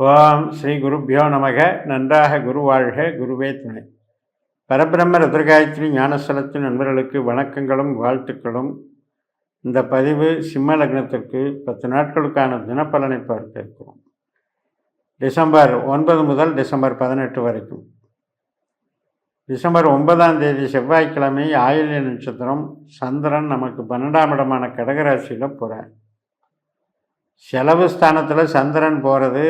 ஓம் ஸ்ரீ குருப்பியோ நமக. நன்றாக குரு வாழ்க. குருவே துணை. பரபிரம்ம ரத்ரகாயத்ரி ஞானஸ்தலத்தின் நண்பர்களுக்கு வணக்கங்களும் வாழ்த்துக்களும். இந்த பதிவு சிம்ம லக்னத்திற்கு பத்து நாட்களுக்கான தினப்பலனை பார்க்க இருக்கிறோம். டிசம்பர் ஒன்பது முதல் டிசம்பர் பதினெட்டு வரைக்கும். டிசம்பர் ஒன்பதாம் தேதி செவ்வாய்க்கிழமை ஆயுள்ய நட்சத்திரம் சந்திரன் நமக்கு பன்னெண்டாம் இடமான கடகராசியில் போகிறார் செலவு ஸ்தானத்தில் சந்திரன் போகிறது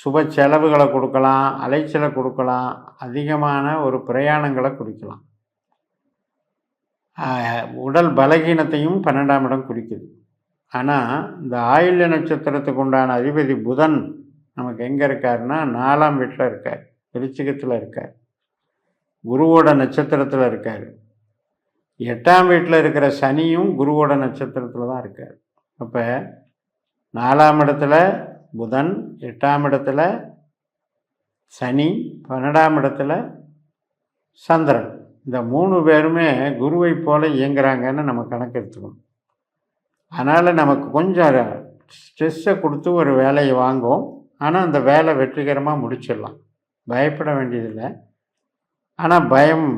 சுப செலவுகளை கொடுக்கலாம் அலைச்சலை கொடுக்கலாம் அதிகமான ஒரு பிரயாணங்களை குறிக்கலாம். உடல் பலகீனத்தையும் பன்னெண்டாம் இடம் குறிக்குது. ஆனால் இந்த ஆயுள்ய நட்சத்திரத்துக்கு உண்டான அதிபதி புதன் நமக்கு எங்கே இருக்காருன்னா நாலாம் வீட்டில் இருக்கார் விருச்சிகத்தில் இருக்கார். குருவோட நட்சத்திரத்தில் இருக்கார். எட்டாம் வீட்டில் இருக்கிற சனியும் குருவோட நட்சத்திரத்தில் தான் இருக்கார். அப்போ நாலாம் இடத்துல புதன் எட்டாம் இடத்துல சனி பன்னெண்டாம் இடத்துல சந்திரன். இந்த மூணு பேருமே குருவை போல இயங்குறாங்கன்னு நம்ம கணக்கு எடுத்துக்கணும். அதனால் நமக்கு கொஞ்சம் ஸ்ட்ரெஸ்ஸை கொடுத்து ஒரு வேலையை வாங்குவோம். ஆனால் அந்த வேலை வெற்றிகரமாக முடிச்சிடலாம். பயப்பட வேண்டியதில்லை. ஆனால் பயம்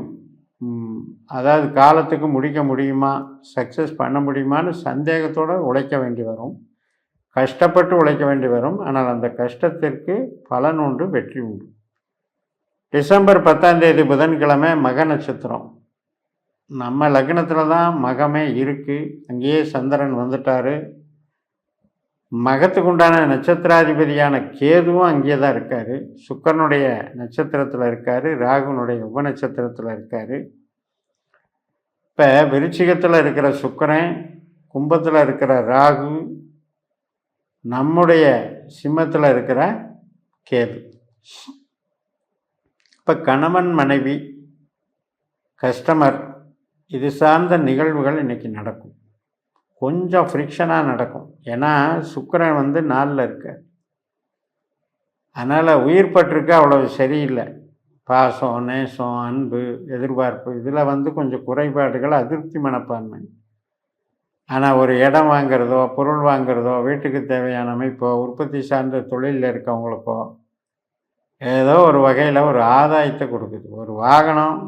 அதாவது காலத்துக்கு முடிக்க முடியுமா சக்ஸஸ் பண்ண முடியுமான்னு சந்தேகத்தோடு உழைக்க வேண்டி வரும். கஷ்டப்பட்டு உழைக்க வேண்டி வரும். ஆனால் அந்த கஷ்டத்திற்கு பலன் உண்டு வெற்றி உண்டு. டிசம்பர் பத்தாம் தேதி புதன்கிழமை மக நட்சத்திரம். நம்ம லக்னத்தில் தான் மகமே இருக்குது அங்கேயே சந்திரன் வந்துட்டார். மகத்துக்கு உண்டான நட்சத்திராதிபதியான கேதுவும் அங்கேயே தான் இருக்கார். சுக்கரனுடைய நட்சத்திரத்தில் இருக்கார். ராகுனுடைய உப நட்சத்திரத்தில் இருக்கார். இப்போ விருச்சிகத்தில் இருக்கிற சுக்கரன் கும்பத்தில் இருக்கிற ராகு நம்முடைய சிம்மத்தில் இருக்கிற கேது. இப்போ கணவன் மனைவி கஸ்டமர் இது சார்ந்த நிகழ்வுகள் இன்னைக்கு நடக்கும். கொஞ்சம் ஃப்ரிக்ஷனாக நடக்கும். ஏன்னா சுக்கரன் வந்து நாளில் இருக்க அதனால் உயிர் பட்டிருக்க அவ்வளவு சரியில்லை. பாசம் நேசம் அன்பு எதிர்பார்ப்பு இதில் வந்து கொஞ்சம் குறைபாடுகள் அதிருப்தி மனப்பான்மை. ஆனால் ஒரு இடம் வாங்குறதோ பொருள் வாங்குறதோ வீட்டுக்கு தேவையான அமைப்போ உற்பத்தி சார்ந்த தொழிலில் இருக்கவங்களுக்கோ ஏதோ ஒரு வகையில் ஒரு ஆதாயத்தை கொடுக்குது. ஒரு வாகனம்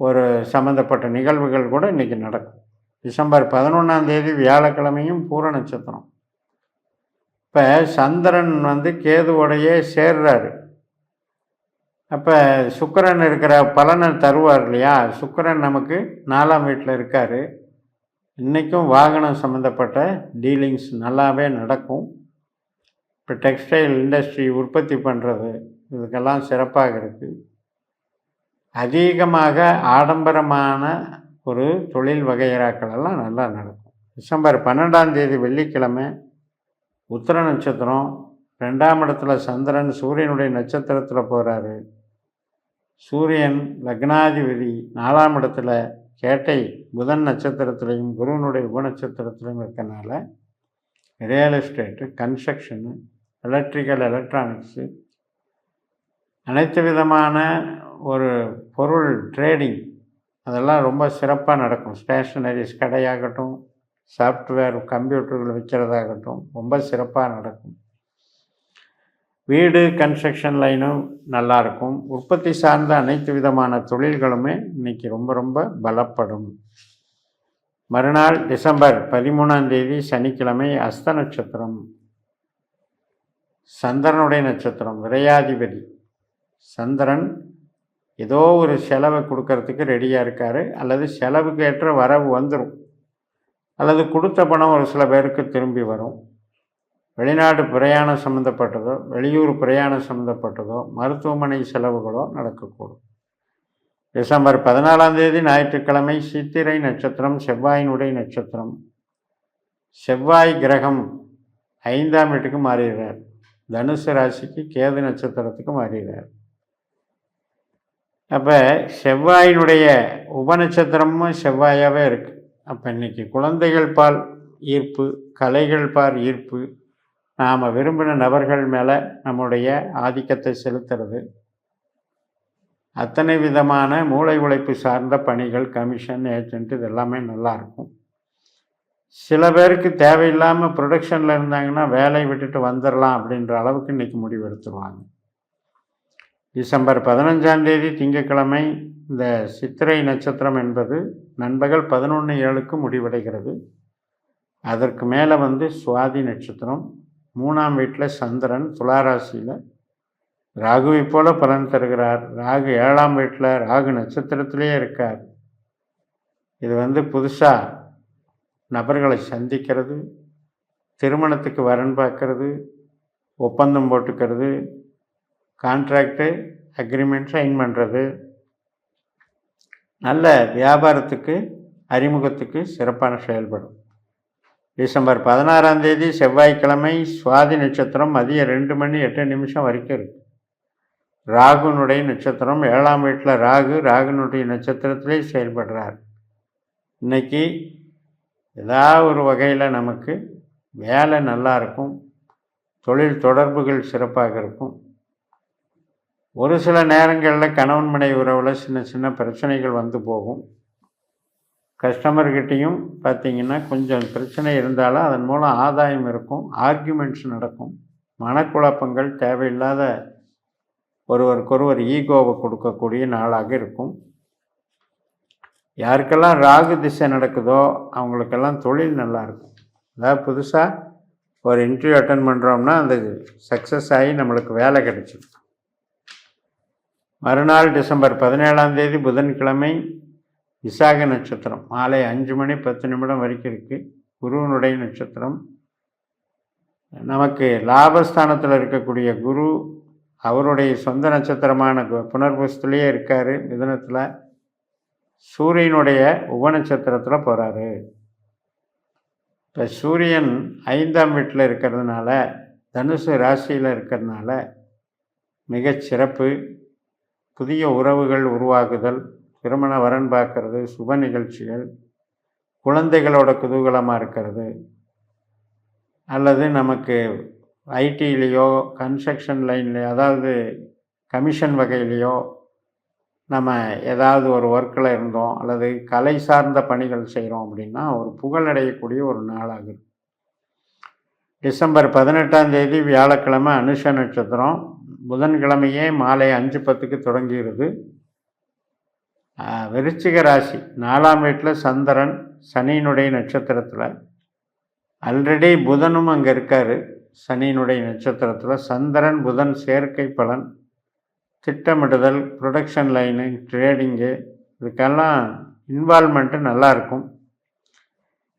ஒரு சம்மந்தப்பட்ட நிகழ்வுகள் கூட இன்றைக்கி நடக்கும். டிசம்பர் பதினொன்றாந்தேதி வியாழக்கிழமையும் பூர நட்சத்திரம். இப்போ சந்திரன் வந்து கேதுவோடையே சேர்றாரு. அப்போ சுக்கரன் இருக்கிற பலனை தருவார் இல்லையா? சுக்கரன் நமக்கு நாலாம் வீட்டில் இருக்கார். இன்றைக்கும் வாகனம் சம்மந்தப்பட்ட டீலிங்ஸ் நல்லாவே நடக்கும். இப்போ டெக்ஸ்டைல் இண்டஸ்ட்ரி உற்பத்தி பண்ணுறது இதுக்கெல்லாம் சிறப்பாக இருக்குது அதிகமாக ஆடம்பரமான ஒரு தொழில் வகையறாக்கள் எல்லாம் நல்லா நடக்கும். டிசம்பர் பன்னெண்டாம் தேதி வெள்ளிக்கிழமை உத்திர நட்சத்திரம் ரெண்டாம் இடத்துல சந்திரன் சூரியனுடைய நட்சத்திரத்தில் போகிறாரு சூரியன் லக்னாதிபதி நாலாம் இடத்துல கேட்டை புதன் நட்சத்திரத்திலையும் குருவனுடைய உபநட்சத்திரத்திலையும் இருக்கனால real estate construction electrical electronics அனைத்து விதமான ஒரு பொருள் ட்ரேடிங் அதெல்லாம் ரொம்ப சிறப்பாக நடக்கும். ஸ்டேஷனரிஸ் கடையாகட்டும் சாஃப்ட்வேர் கம்ப்யூட்டர்கள் விற்கிறதாகட்டும் ரொம்ப சிறப்பாக நடக்கும். வீடு கன்ஸ்ட்ரக்ஷன் லைனும் நல்லாயிருக்கும் உற்பத்தி சார்ந்த அனைத்து விதமான தொழில்களுமே இன்றைக்கி ரொம்ப ரொம்ப பலப்படும். மறுநாள் டிசம்பர் பதிமூணாம் தேதி சனிக்கிழமை அஸ்த நட்சத்திரம். சந்திரனுடைய நட்சத்திரம் விரையாதிபதி. சந்திரன் ஏதோ ஒரு செலவை கொடுக்கறதுக்கு ரெடியாக இருக்கார். அல்லது செலவுக்கு ஏற்ற வரவு வந்துடும் அல்லது கொடுத்த பணம் ஒரு சில பேருக்கு திரும்பி வரும். வெளிநாடு பிரயாணம் சம்மந்தப்பட்டதோ வெளியூர் பிரயாணம் சம்மந்தப்பட்டதோ மருத்துவமனை செலவுகளோ நடக்கக்கூடும். டிசம்பர் பதினாலாம் தேதி ஞாயிற்றுக்கிழமை சித்திரை நட்சத்திரம் செவ்வாயினுடைய நட்சத்திரம். செவ்வாய் கிரகம் ஐந்தாம் வீட்டுக்கு மாறுகிறார். தனுசு ராசிக்கு கேது நட்சத்திரத்துக்கு மாறுகிறார். அப்போ செவ்வாயினுடைய உபநட்சத்திரமும் செவ்வாயாகவே இருக்குது அப்போ இன்னைக்கு குழந்தைகள் பால் ஈர்ப்பு கலைகள் பால் ஈர்ப்பு நாம் விரும்பின நபர்கள் மேலே நம்முடைய ஆதிக்கத்தை செலுத்துறது. அத்தனை விதமான மூளை உழைப்பு சார்ந்த பணிகள் கமிஷன் ஏஜென்ட் இது எல்லாமே நல்லா இருக்கும். சில பேருக்கு தேவையில்லாமல் ப்ரொடக்ஷனில் இருந்தாங்கன்னா வேலையை விட்டுட்டு வந்துடலாம் அப்படின்ற அளவுக்கு இன்றைக்கி முடிவு எடுத்துருவாங்க டிசம்பர் பதினஞ்சாந்தேதி திங்கட்கிழமை இந்த சித்திரை நட்சத்திரம் என்பது நண்பகல் பதினொன்று ஏழுக்கு முடிவடைகிறது. அதற்கு மேலே வந்து சுவாதி நட்சத்திரம் மூணாம் வீட்டில் சந்திரன் துளாராசியில் ராகுவை போல பலன் தருகிறார். ராகு ஏழாம் வீட்டில் ராகு நட்சத்திரத்திலே இருக்கார். இது வந்து புதுசாக நபர்களை சந்திக்கிறது திருமணத்துக்கு வரன் பார்க்கறது ஒப்பந்தம் போட்டுக்கிறது கான்ட்ராக்டு அக்ரிமெண்ட் சைன் பண்ணுறது நல்ல வியாபாரத்துக்கு அறிமுகத்துக்கு சிறப்பான செயல்படும். டிசம்பர் பதினாறாம் தேதி செவ்வாய்க்கிழமை சுவாதி நட்சத்திரம் மதியம் ரெண்டு மணி எட்டு நிமிஷம் வரைக்கும் இருக்குது ராகுனுடைய நட்சத்திரம் ஏழாம் வீட்டில் ராகு ராகுனுடைய நட்சத்திரத்திலே செயல்படுறார். இன்றைக்கி ஏதாவது ஒரு வகையில் நமக்கு வேலை நல்லா இருக்கும் தொழில் தொடர்புகள் சிறப்பாக இருக்கும். ஒரு சில நேரங்களில் கணவன் மனை உறவில் சின்ன சின்ன பிரச்சனைகள் வந்து போகும். கஸ்டமர்கிட்டையும் பார்த்தீங்கன்னா கொஞ்சம் பிரச்சனை இருந்தாலும் அதன் மூலம் ஆதாயம் இருக்கும் ஆர்கியூமெண்ட்ஸ் நடக்கும். மனக்குழப்பங்கள் தேவையில்லாத ஒருவருக்கொருவர் ஈகோவை கொடுக்கக்கூடிய நாளாக இருக்கும். யாருக்கெல்லாம் ராகு திசை நடக்குதோ அவங்களுக்கெல்லாம் தொழில் நல்லா இருக்கும். அதாவது புதுசாக ஒரு இன்டர்வியூ அட்டன் பண்ணுறோம்னா அந்த சக்ஸஸ் ஆகி நம்மளுக்கு வேலை கிடைச்சிடும். மறுநாள் டிசம்பர் பதினேழாம் தேதி புதன்கிழமை விசாக நட்சத்திரம். மாலை அஞ்சு மணி பத்து நிமிடம் வரைக்கும் இருக்குது குருவனுடைய நட்சத்திரம். நமக்கு லாபஸ்தானத்தில் இருக்கக்கூடிய குரு அவருடைய சொந்த நட்சத்திரமான கு- புனர்புஸ்துலேயே இருக்கார். மிதனத்தில் சூரியனுடைய உபநட்சத்திரத்தில் போகிறாரு இப்போ சூரியன் ஐந்தாம் வீட்டில் இருக்கிறதுனால தனுசு ராசியில் இருக்கிறதுனால மிகச் சிறப்பு. புதிய உறவுகள் உருவாகுதல். திருமண வரன் பார்க்கறது சுப நிகழ்ச்சிகள் குழந்தைகளோட குதூகலமாக இருக்கிறது. அல்லது நமக்கு ஐடியிலேயோ கன்ஸ்ட்ரக்ஷன் லைன்லேயோ அதாவது கமிஷன் வகையிலேயோ நம்ம ஏதாவது ஒரு ஒர்க்கில் இருந்தோம் அல்லது கலை சார்ந்த பணிகள் செய்கிறோம் அப்படின்னா ஒரு புகழடையக்கூடிய ஒரு நாளாகுது. டிசம்பர் பதினெட்டாம் தேதி வியாழக்கிழமை அனுஷ நட்சத்திரம். புதன்கிழமையே மாலை அஞ்சு பத்துக்கு தொடங்கிடுது. விருச்சிக ராசி. நாலாம் வீட்டில் சந்திரன் சனியினுடைய நட்சத்திரத்தில். ஆல்ரெடி புதனும் அங்கே இருக்கார். சனியினுடைய நட்சத்திரத்தில். சந்திரன் புதன் சேர்க்கை பலன் திட்டமிடுதல் ப்ரொடக்ஷன் லைனு ட்ரேடிங்கு இதுக்கெல்லாம் இன்வால்மெண்ட்டு நல்லாயிருக்கும்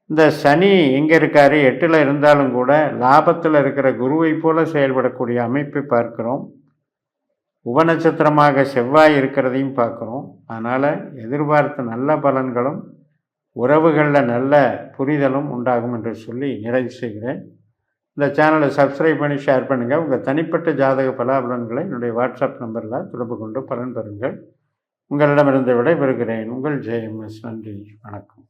இந்த சனி எங்கே இருக்கார்? எட்டில் இருந்தாலும் கூட லாபத்தில் இருக்கிற குருவை போல செயல்படக்கூடிய அமைப்பை பார்க்கிறோம். உபநட்சத்திரமாக செவ்வாய் இருக்கிறதையும் பார்க்குறோம். அதனால் எதிர்பார்த்த நல்ல பலன்களும் உறவுகளில் நல்ல புரிதலும் உண்டாகும் என்று சொல்லி நிறைவு செய்கிறேன். இந்த சேனலை சப்ஸ்கிரைப் பண்ணி ஷேர் பண்ணுங்கள் உங்கள் தனிப்பட்ட ஜாதக பலாபலன்களை என்னுடைய வாட்ஸ்அப் நம்பரில் தொடர்பு கொண்டு பலன் பெறுங்கள். உங்களிடமிருந்து விடைபெறுகிறேன். உங்கள் ஜெயம்எஸ். நன்றி. வணக்கம்.